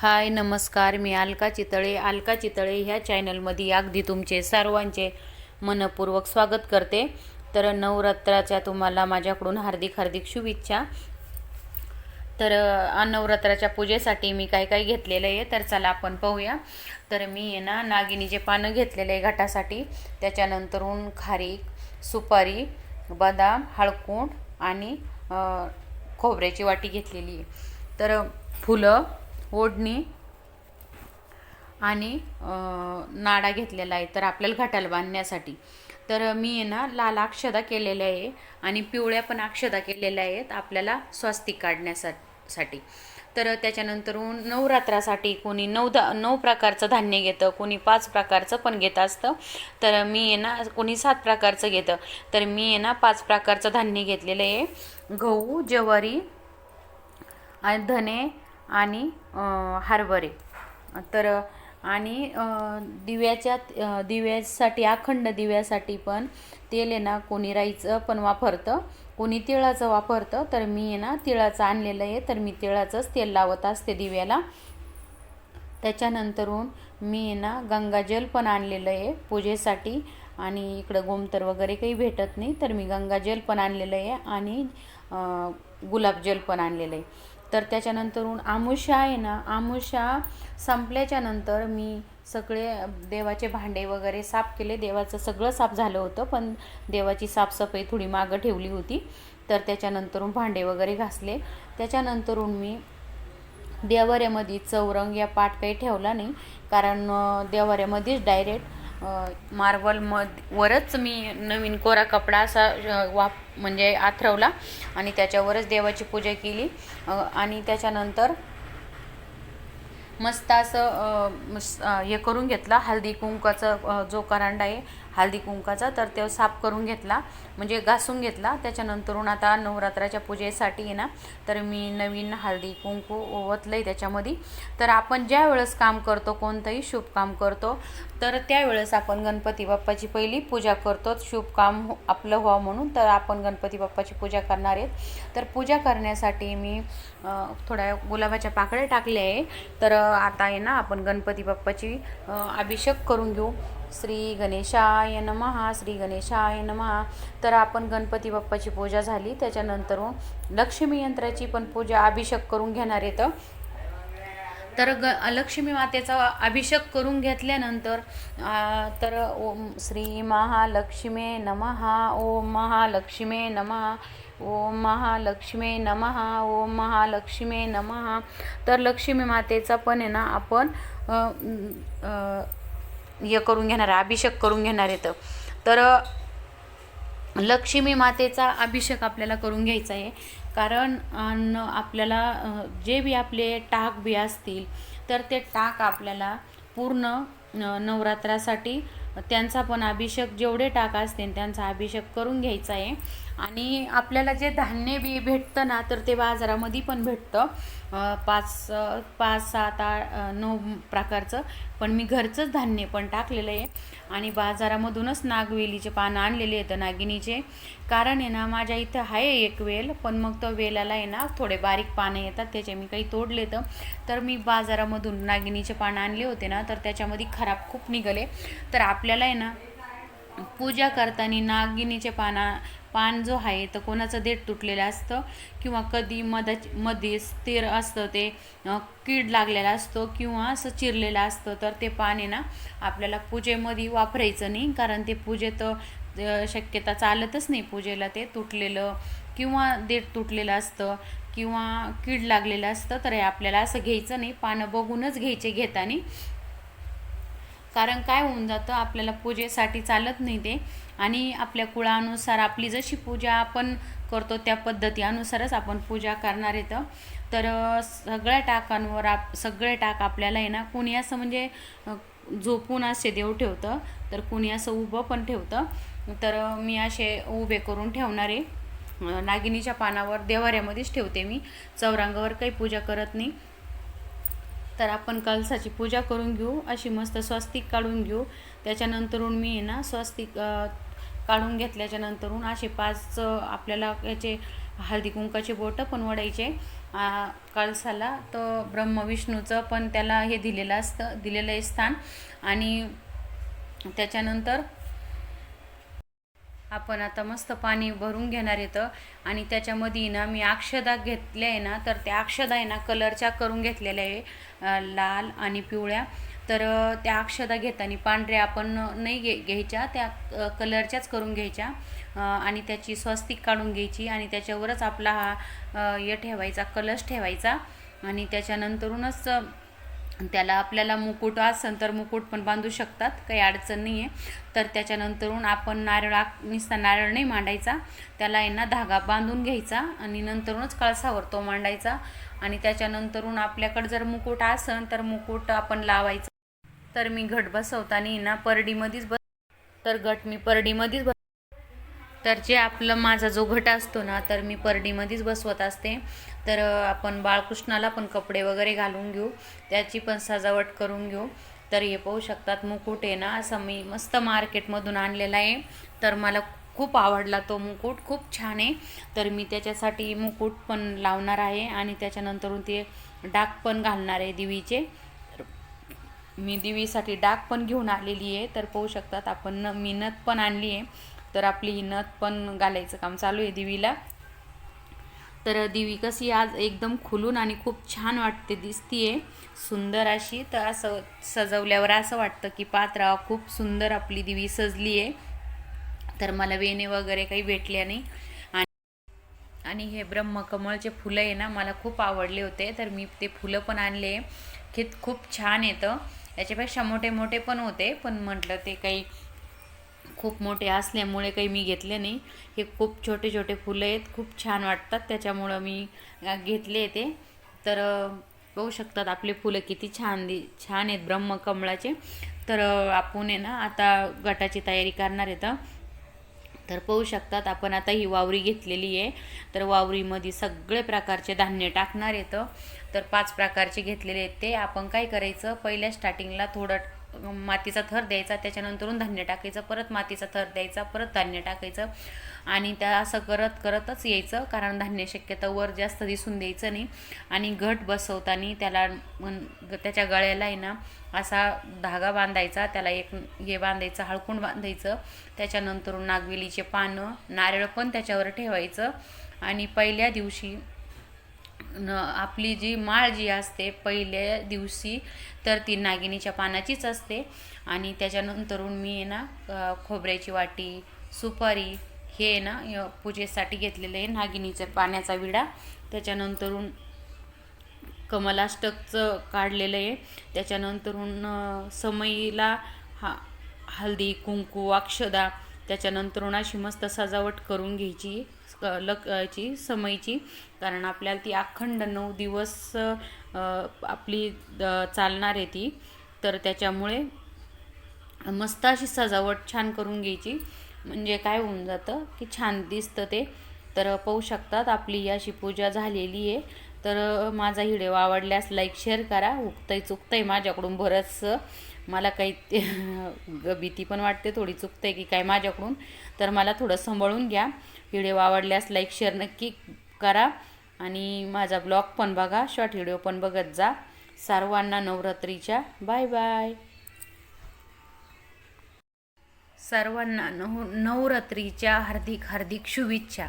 हाय नमस्कार मी अलका चितळे. अलका चितळे ह्या चॅनलमध्ये अगदी तुमचे सर्वांचे मनपूर्वक स्वागत करते. तर नवरात्राच्या तुम्हाला माझ्याकडून हार्दिक हार्दिक शुभेच्छा. तर नवरात्राच्या पूजेसाठी मी काय काय घेतलेलं आहे तर चला आपण पाहूया. तर मी आहे ना नागिनीचे पानं घेतलेले आहे घटासाठी त्याच्यानंतरून खारीक सुपारी बदाम हळकुंड आणि खोबऱ्याची वाटी घेतलेली आहे. तर फुलं ओढणी आणि नाडा घेतलेला आहे तर आपल्याला घाटाला बांधण्यासाठी. तर मी आहे ना लाल अक्षदा केलेल्या आहे आणि पिवळ्या पण अक्षदा केलेल्या आहेत आपल्याला स्वस्तिक काढण्यासाठी. तर त्याच्यानंतर नवरात्रासाठी कोणी नऊ द नऊ प्रकारचं धान्य घेतं कोणी पाच प्रकारचं पण घेत असतं. तर मी आहे ना कोणी सात प्रकारचं घेतं. तर मी आहे ना पाच प्रकारचं धान्य घेतलेलं आहे. गहू ज्वारी आणि धने आणि हरभरे. तर आणि दिव्याच्या दिव्यासाठी अखंड दिव्यासाठी पण तेल आहे ना कोणी राईचं पण वापरतं कोणी तिळाचं वापरतं तर मी आहे ना तिळाचं आणलेलं आहे तर मी तिळाचंच तेल लावत असते दिव्याला. त्याच्यानंतरून मी आहे ना गंगाजल पण आणलेलं आहे पूजेसाठी आणि इकडं गोमतर वगैरे काही भेटत नाही तर मी गंगाजल पण आणलेलं आहे आणि गुलाबजल पण आणलेलं आहे. तर त्याच्यानंतरून आमुषा आहे ना आमुषा संपल्याच्या नंतर मी सगळे देवाचे भांडे वगैरे साफ केले. देवाचं सगळं साफ झालं होतं पण देवाची साफसफाई थोडी मागं ठेवली होती. तर त्याच्यानंतरून भांडे वगैरे घासले. त्याच्यानंतरून मी देवाऱ्यामध्ये चौरंग या पाठ काही ठेवला नाही कारण देवाऱ्यामध्येच डायरेक्ट मार्बल वरच मी नवीन कोरा कपडा असा वाप म्हणजे आथरवला आणि त्याच्यावरच देवाची पूजा केली. आणि त्याच्यानंतर मस्त असं हे करून घेतला. हळदी कुंकाचा जो करांडा आहे हळदी कुंकाचा तर तो साफ करून घेतला. म्हणजे घासून घेतला. त्याच्यानंतरून आता नवरात्राच्या पूजेसाठी आहे ना तर मी नवीन हळदी कुंकू ओवतलं आहे त्याच्यामध्ये. तर आपण ज्या वेळेस काम करतो कोणतंही शुभ काम करतो तर त्यावेळेस आपण गणपती बाप्पाची पहिली पूजा करतो. शुभ काम हो- आपलं व्हावं म्हणून तर आपण गणपती बाप्पाची पूजा करणार आहेत. तर पूजा करण्यासाठी मी थोड्या गुलाबाच्या पाकळ्या टाकल्या आहे. तर आता आहे ना आपण गणपती बाप्पाची अभिषेक करून घेऊ. श्री गणेशाय नमहा श्री गणेशाय नमहा तर आपण गणपती बाप्पाची पूजा झाली. त्याच्यानंतर लक्ष्मी यंत्राची पण पूजा अभिषेक करून घेणार येतं तर ग लक्ष्मी मातेचा अभिषेक करून घेतल्यानंतर तर ओम श्री महालक्ष्मे नमहा ओम महालक्ष्मे नमहा ओम महालक्ष्मी नमहा ओम महालक्ष्मे नमहा तर लक्ष्मी मातेचा पण आहे ना आपण हे करून घेणार आहे अभिषेक करून घेणार येतं तर. लक्ष्मी मातेचा अभिषेक आपल्याला करून घ्यायचा आहे. कारण आपल्याला जे बी आपले टाक बी असतील तर ते टाक आपल्याला पूर्ण नवरात्रासाठी त्यांचा पण अभिषेक जेवढे टाक असतील त्यांचा अभिषेक करून घ्यायचा आहे. आणि आपल्याला जे धान्य बी भेटतं ना तर ते बाजारामध्ये पण भेटतं. पाच पाच सात आठ नऊ प्रकारचं. पण मी घरचंच धान्य पण टाकलेलं आहे. आणि बाजारामधूनच नागवेलीचे पानं आणलेले आहेत नागिनीचे. कारण आहे ना माझ्या इथं आहे एक वेल पण मग तो वेलाला आहे ना थोडे बारीक पानं येतात त्याचे मी काही तोडले तर. तर मी बाजारामधून नागिनीचे पानं आणले होते ना तर त्याच्यामध्ये खराब खूप निघाले. तर आपल्याला आहे ना पूजा करताना नागिनीचे पानं पान जो आहे तर कोणाचं देठ तुटलेलं असतं किंवा कधी मधाच मध्ये स्थिर असतं ते कीड लागलेला असतो किंवा असं चिरलेलं असतं तर ते पान आहे ना आपल्याला पूजेमध्ये वापरायचं नाही. कारण ते पूजेत शक्यता चालतच नाही पूजेला ते तुटलेलं. किंवा देठ तुटलेलं असतं किंवा कीड लागलेलं असतं तर हे आपल्याला असं घ्यायचं नाही. पानं बघूनच घ्यायचे घेताना. कारण काय होऊन जातं आपल्याला पूजेसाठी चालत नाही ते. आणि आपल्या कुळानुसार आपली जशी पूजा आपण करतो त्या पद्धतीनुसारच आपण पूजा करणार येतं तर सगळ्या टाकांवर आप सगळे टाक आपल्याला आहे ना कोणी असं म्हणजे झोपून असे देव ठेवतं तर कोणी असं उभं पण ठेवतं. तर मी असे उभे करून ठेवणार. आहे नागिनीच्या पानावर देवाऱ्यामध्येच ठेवते मी. चौरांगावर काही पूजा करत नाही. तर आपण कलसाची पूजा करून घेऊ अशी मस्त स्वस्तिक काढून घेऊ. त्याच्यानंतरून मी आहे ना स्वस्तिक काढून घेतल्याच्या नंतरून असे पाच आपल्याला याचे हळदी कुंकाचे बोटं पण वडायचे. कळसाला तर ब्रह्मविष्णूचं पण त्याला हे दिलेलं असतं दिलेलं आहे स्थान. आणि त्याच्यानंतर आपण आता मस्त पाणी भरून घेणार येतं आणि त्याच्यामध्ये ना मी अक्षदा घेतल्या आहे ना तर त्या अक्षदा आहे ना कलरच्या करून घेतलेल्या आहे. लाल आणि पिवळ्या. तर त्या अक्षदा घेताना पांढऱ्या आपण नाही घे घ्यायच्या त्या कलरच्याच करून घ्यायच्या आणि त्याची स्वस्तिक काढून घ्यायची आणि त्याच्यावरच आपला हा हे ठेवायचा कलश ठेवायचा आणि त्याच्यानंतरूनच त्याला आपल्याला मुकुट असेल तर मुकुट पण बांधू शकतात काही अडचण नाही आहे तर त्याच्यानंतरून आपण नारळ आक- नुसता नारळ नाही मांडायचा त्याला यांना धागा बांधून घ्यायचा आणि नंतरूनच कळसावर तो मांडायचा आणि त्याच्यानंतरून आपल्याकडे जर मुकुट असेल तर मुकुट आपण लावायचा. तर मी घट बसवताना ना परडीमध्येच बस तर घट मी परडीमध्येच बस तर जे आपलं माझा जो घट असतो ना तर मी परडीमध्येच बसवत असते. तर आपण बाळकृष्णाला पण कपडे वगैरे घालून घेऊ. त्याची पण सजावट करून घेऊ. तर हे पाहू शकतात मुकुट आहे ना असं मी मस्त मार्केटमधून आणलेला आहे. तर मला खूप आवडला तो मुकुट खूप छान आहे. तर मी त्याच्यासाठी मुकुट पण लावणार आहे आणि त्याच्यानंतरून ते डाग पण घालणार आहे दिवीचे. मी दिवीसाठी डाग पण घेऊन आलेली आहे तर पाहू शकतात आपण न मी नथ पण आणली आहे. तर आपली ही नथ पण घालायचं काम चालू आहे दिवीला. तर दिवी कशी आज एकदम खुलून आणि खूप छान वाटते दिसतीये. सुंदर अशी तर असं सजवल्यावर असं वाटतं की पात्रा खूप सुंदर आपली दिवी सजली आहे. तर मला वेणे वगैरे काही भेटल्या नाही. आणि आणि हे ब्रह्मकमळचे फुलं आहे ना मला खूप आवडले होते. तर मी ते फुलं पण आणले. की खूप छान येतं. याच्यापेक्षा मोठे मोठे पण होते पण म्हटलं ते काही खूप मोठे असल्यामुळे काही मी घेतले नाही. हे खूप छोटे छोटे फुलं आहेत खूप छान वाटतात त्याच्यामुळं मी घेतले ते. तर बघू पाहू शकतात आपले फुलं किती छान दि छान आहेत ब्रह्मकमळाचे. तर आपण आहे ना आता गटाची तयारी करणार आहे तर तर पाहू शकतात आपण आता ही वावरी घेतलेली आहे. तर वावरीमध्ये सगळे प्रकारचे धान्य टाकणार येतं तर पाच प्रकारचे घेतलेले आहेत ते. आपण काय करायचं पहिल्या स्टार्टिंगला थोडं मातीचा थर द्यायचा त्याच्यानंतरून धान्य टाकायचं परत मातीचा थर द्यायचा परत धान्य टाकायचं. आणि त्या असं करत करतच यायचं कारण धान्य शक्यतो वर जास्त दिसून द्यायचं नाही. आणि घट बसवताना त्याला त्याच्या गळ्याला आहे ना असा धागा बांधायचा त्याला एक हे बांधायचं हळकुंड बांधायचं. त्याच्यानंतर नागवेलीचे पानं नारळ पण त्याच्यावर ठेवायचं. आणि पहिल्या दिवशी न आपली जी माळ जी असते पहिल्या दिवशी तर ती नागिनीच्या पानाचीच असते. आणि त्याच्यानंतरून मी आहे ना खोबऱ्याची वाटी सुपारी हे आहे ना पूजेसाठी घेतलेलं आहे नागिनीचा पाण्याचा विडा. त्याच्यानंतरून कमलाष्टकचं काढलेलं आहे. त्याच्यानंतरून समईला हा हळदी कुंकू अक्षदा त्याच्यानंतरून अशी मस्त सजावट करून घ्यायची. क- समयची. कारण आपल्याला ती अखंड नऊ दिवस आपली चालणार आहे ती. तर त्याच्यामुळे मस्त अशी सजावट छान करून घ्यायची. म्हणजे काय होऊन जातं की छान दिसतं ते. तर पाहू शकतात आपली अशी पूजा झालेली आहे. तर माझा व्हिडिओ आवडल्यास लाईक शेअर करा. उगतंय चुकतंय माझ्याकडून बरंचसं. मला काही ते भीती पण वाटते थोडी चुकतंय की काय माझ्याकडून. तर मला थोडं सांभाळून घ्या. व्हिडिओ आवडल्यास लाईक शेअर नक्की करा. आणि माझा ब्लॉग पण बघा. शॉर्ट व्हिडिओ पण बघत जा. सर्वांना नवरात्रीच्या. बाय बाय सर्वांना नव नवरात्रीच्या हार्दिक हार्दिक शुभेच्छा.